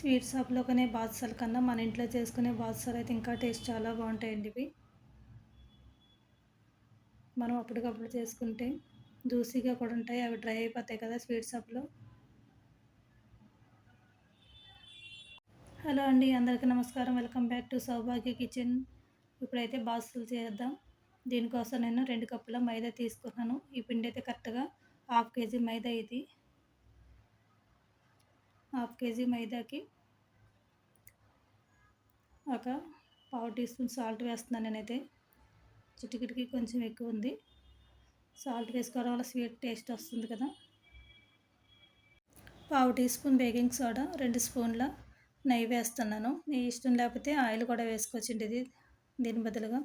Sweet షాప్లో కొనే బాదుషాల కన్నా మన ఇంట్లో చేసుకునే బాదుషాలు అయితే ఇంకా టేస్ట్ చాలా బాగుంటాయండి ఇవి. మనం అప్పటికప్పుడు చేసుకుంటే జ్యూసీగా కూడా ఉంటాయి. అవి డ్రై అయిపోతాయి కదా స్వీట్ షాప్లో. హలో అండి అందరికీ నమస్కారం. Welcome back to Saubhagya kitchen. ఇప్పుడైతే బాదుషాలు చేద్దాం. దీనికోసం నేను రెండు కప్పుల మైదా తీసుకున్నాను. ఈ పిండి అయితే కరెక్ట్గా హాఫ్ కేజీ మైదా ఇది. హాఫ్ కేజీ మైదాకి ఒక పావు టీ స్పూన్ సాల్ట్ వేస్తున్నాను నేనైతే. చిటికిటికి కొంచెం ఎక్కువ ఉంది. సాల్ట్ వేసుకోవడం వల్ల స్వీట్ టేస్ట్ వస్తుంది కదా. పావు టీ స్పూన్ బేకింగ్ సోడా రెండు స్పూన్ల నెయ్యి వేస్తున్నాను. నెయ్యి ఇష్టం లేకపోతే ఆయిల్ కూడా వేసుకోవచ్చండి ఇది. దీని బదులుగా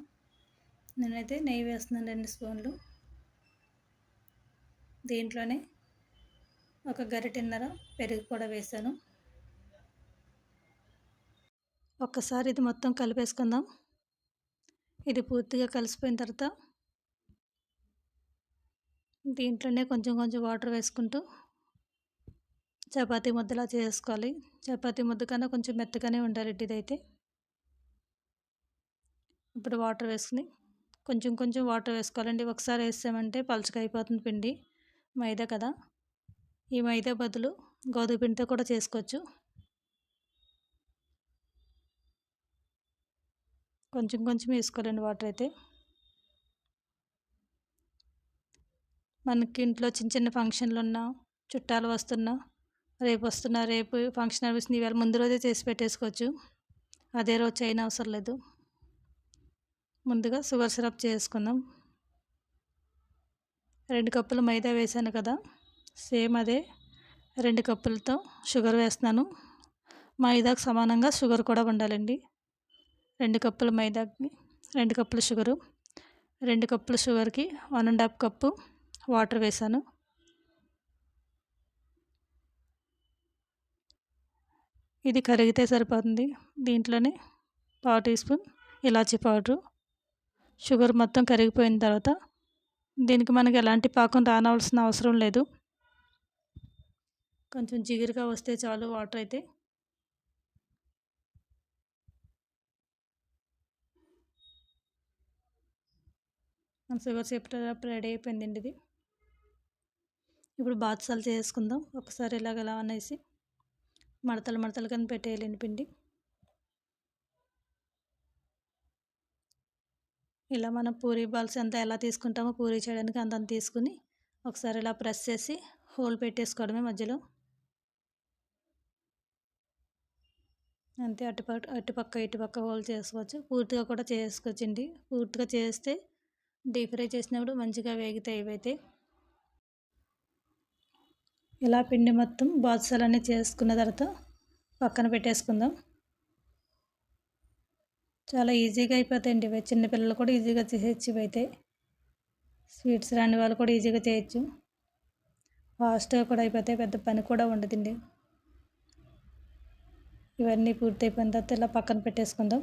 నేనైతే నెయ్యి వేస్తున్నాను రెండు స్పూన్లు. దీంట్లోనే ఒక గరిటెన్నర పెరుగు కూడా వేసాను. ఒక్కసారి ఇది మొత్తం కలిపేసుకుందాం. ఇది పూర్తిగా కలిసిపోయిన తర్వాత దీంట్లోనే కొంచెం కొంచెం వాటర్ వేసుకుంటూ చపాతీ ముద్దలా చేసుకోవాలి. చపాతీ ముద్ద కన్నా కొంచెం మెత్తగానే ఉండాలి ఇదైతే. ఇప్పుడు వాటర్ వేసుకుని కొంచెం కొంచెం వాటర్ వేసుకోవాలండి. ఒకసారి వేసామంటే పలుచగా అయిపోతుంది పిండి. మైదా కదా. ఈ మైదా బదులు గోధుమ పిండితో కూడా చేసుకోవచ్చు. కొంచెం కొంచెం వేసుకోవాలండి వాటర్ అయితే. మనకి ఇంట్లో చిన్న చిన్న ఫంక్షన్లు ఉన్నా చుట్టాలు వస్తున్నా రేపు వస్తున్నా రేపు ఫంక్షన్ అనిపిస్తుంది ఇవాళ ముందు రోజే చేసి పెట్టేసుకోవచ్చు. అదే రోజు చేయని అవసరం లేదు. ముందుగా షుగర్ సిరప్ చేసుకుందాం. రెండు కప్పులు మైదా వేసాను కదా. సేమ్ అదే రెండు కప్పులతో షుగర్ వేస్తున్నాను. మైదాకు సమానంగా షుగర్ కూడా ఉండాలండి రెండు కప్పుల మైదాకి రెండు కప్పుల షుగరు రెండు కప్పుల షుగర్కి one and half cup water వేసాను ఇది కరిగితే సరిపోతుంది. దీంట్లోనే పావు టీ స్పూన్ ఇలాచీ పౌడరు. షుగర్ మొత్తం కరిగిపోయిన తర్వాత దీనికి మనకి ఎలాంటి పాకం రానవలసిన అవసరం లేదు. కొంచెం జిగురుగా వస్తే చాలు వాటర్ అయితే. మన షుగర్ సిరప్ రెడీ అయిపోయిందండి ఇది. ఇప్పుడు బాత్సాలు చేసుకుందాం. ఒకసారి ఇలాగ ఎలా అనేసి మడతలు మడతలు కానీ పెట్టేయాలండి పిండి. ఇలా మనం పూరి బాల్స్ అంతా ఎలా తీసుకుంటామో పూరీ చేయడానికి అంత తీసుకుని ఒకసారి ఇలా ప్రెస్ చేసి హోల్ పెట్టేసుకోవడమే మధ్యలో. అంతే అటుపక్క అటుపక్క ఇటుపక్క హోల్ చేసుకోవచ్చు. పూర్తిగా కూడా చేసుకోవచ్చండి. పూర్తిగా చేస్తే డీప్ ఫ్రై చేసినప్పుడు మంచిగా వేగుతాయి ఇవైతే. ఇలా పిండి మొత్తం బాదుసాలన్నీ చేసుకున్న తర్వాత పక్కన పెట్టేసుకుందాం. చాలా ఈజీగా అయిపోతాయండి ఇవి. చిన్నపిల్లలు కూడా ఈజీగా చేయొచ్చు ఇవైతే. స్వీట్స్ రాని వాళ్ళు కూడా ఈజీగా చేయొచ్చు. ఫాస్ట్గా కూడా అయిపోతాయి. పెద్ద పని కూడా ఉండదండి. ఇవన్నీ పూర్తయిపోయిన తర్వాత ఇలా పక్కన పెట్టేసుకుందాం.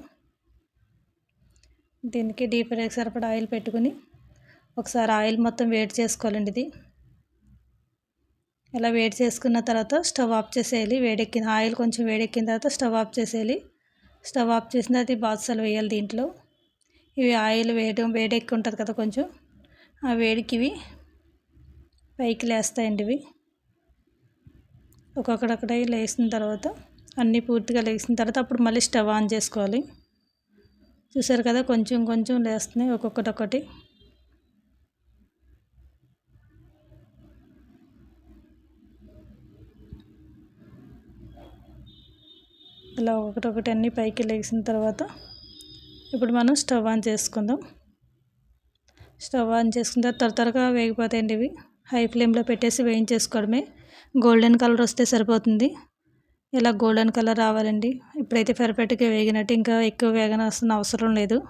దీనికి డీప్ ఫ్రైకి సరిపడా ఆయిల్ పెట్టుకుని ఒకసారి ఆయిల్ మొత్తం వేడి చేసుకోవాలండి ఇది. ఇలా వేడి చేసుకున్న తర్వాత స్టవ్ ఆఫ్ చేసేయాలి. వేడెక్కిన ఆయిల్ కొంచెం వేడెక్కిన తర్వాత స్టవ్ ఆఫ్ చేసేయాలి. స్టవ్ ఆఫ్ చేసిన తర్వాత బాదుసాలు వేయాలి దీంట్లో. ఇవి ఆయిల్ వేయడం వేడెక్కి ఉంటుంది కదా కొంచెం. ఆ వేడికి ఇవి పైకి లేస్తాయండి ఇవి. ఒక్కొక్కడక్కడ లేసిన తర్వాత అన్నీ పూర్తిగా లేచిన తర్వాత అప్పుడు మళ్ళీ స్టవ్ ఆన్ చేసుకోవాలి. చూసారు కదా కొంచెం కొంచెం లేస్తున్నాయి ఒక్కొక్కటి ఒకటి ఇలా ఒకటి అన్నీ పైకి లేచిన తర్వాత ఇప్పుడు మనం స్టవ్ ఆన్ చేసుకుందాం. స్టవ్ ఆన్ చేసుకున్న తర్వాత త్వర త్వరగా వేగిపోతాయండి ఇవి. హై ఫ్లేమ్లో పెట్టేసి వేయించేసుకోవడమే. గోల్డెన్ కలర్ వస్తే సరిపోతుంది. ఇలా గోల్డెన్ కలర్ రావాలండి. ఇప్పుడైతే పెరపెట్టుగా వేగినట్టు ఇంకా ఎక్కువ వేగనాల్సిన అవసరం లేదు.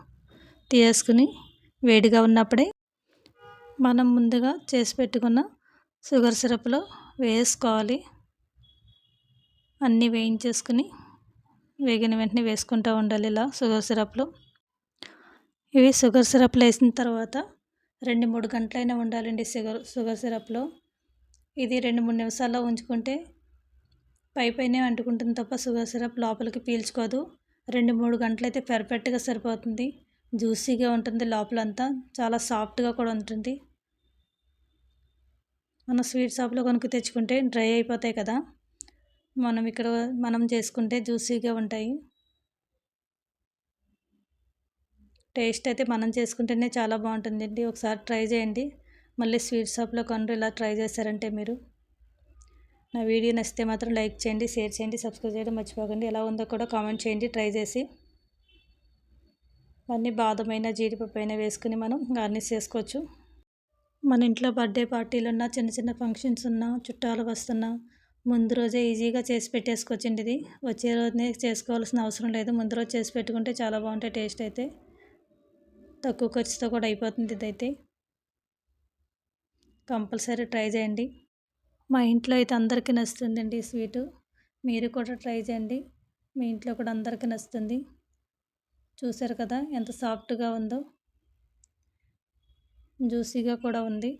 తీసేసుకుని వేడిగా ఉన్నప్పుడే మనం ముందుగా చేసి పెట్టుకున్న షుగర్ సిరప్లో వేసుకోవాలి. అన్నీ వేయించేసుకుని వేగిన వెంటనే వేసుకుంటూ ఉండాలి ఇలా షుగర్ సిరప్లో. ఇవి షుగర్ సిరప్లు వేసిన తర్వాత రెండు మూడు గంటలైనా ఉండాలండి షుగర్ షుగర్ సిరప్లో. ఇది రెండు మూడు నిమిషాల్లో ఉంచుకుంటే పై పైనే అంటుకుంటుంది తప్ప షుగర్ సిరప్ లోపలికి పీల్చుకోదు. రెండు మూడు గంటలైతే పెర్ఫెక్ట్గా సరిపోతుంది. జ్యూసీగా ఉంటుంది లోపలంతా. చాలా సాఫ్ట్గా కూడా ఉంటుంది. మన స్వీట్ షాప్లో కొనుక్కు తెచ్చుకుంటే డ్రై అయిపోతాయి కదా. మనం ఇక్కడ మనం చేసుకుంటే జ్యూసీగా ఉంటాయి. టేస్ట్ అయితే మనం చేసుకుంటేనే చాలా బాగుంటుందండి. ఒకసారి ట్రై చేయండి. మళ్ళీ స్వీట్ షాప్లో కొనరు. ఇలా ట్రై చేశారంటే మీరు. నా వీడియో నచ్చితే మాత్రం లైక్ చేయండి షేర్ చేయండి సబ్స్క్రైబ్ చేయడం మర్చిపోకండి. ఎలా ఉందో కూడా కామెంట్ చేయండి ట్రై చేసి. అన్నీ బాదమైన జీడిపప్పు అయినా వేసుకుని మనం గార్నిష్ చేసుకోవచ్చు. మన ఇంట్లో బర్త్డే పార్టీలు ఉన్నా చిన్న చిన్న ఫంక్షన్స్ ఉన్నా చుట్టాలు వస్తున్నా ముందు రోజే ఈజీగా చేసి పెట్టేసుకోవచ్చండి ఇది. వచ్చే రోజునే చేసుకోవాల్సిన అవసరం లేదు. ముందు రోజు చేసి పెట్టుకుంటే చాలా బాగుంటాయి టేస్ట్ అయితే. తక్కువ ఖర్చుతో కూడా అయిపోతుంది ఇదైతే. కంపల్సరీ ట్రై చేయండి. మా ఇంట్లో అయితే అందరికీ నచ్చుతుందండి ఈ స్వీటు. మీరు కూడా ట్రై చేయండి. మీ ఇంట్లో కూడా అందరికీ నచ్చుతుంది. చూసారు కదా ఎంత సాఫ్ట్గా ఉందో. జ్యూసీగా కూడా ఉంది.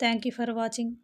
Thank you for watching.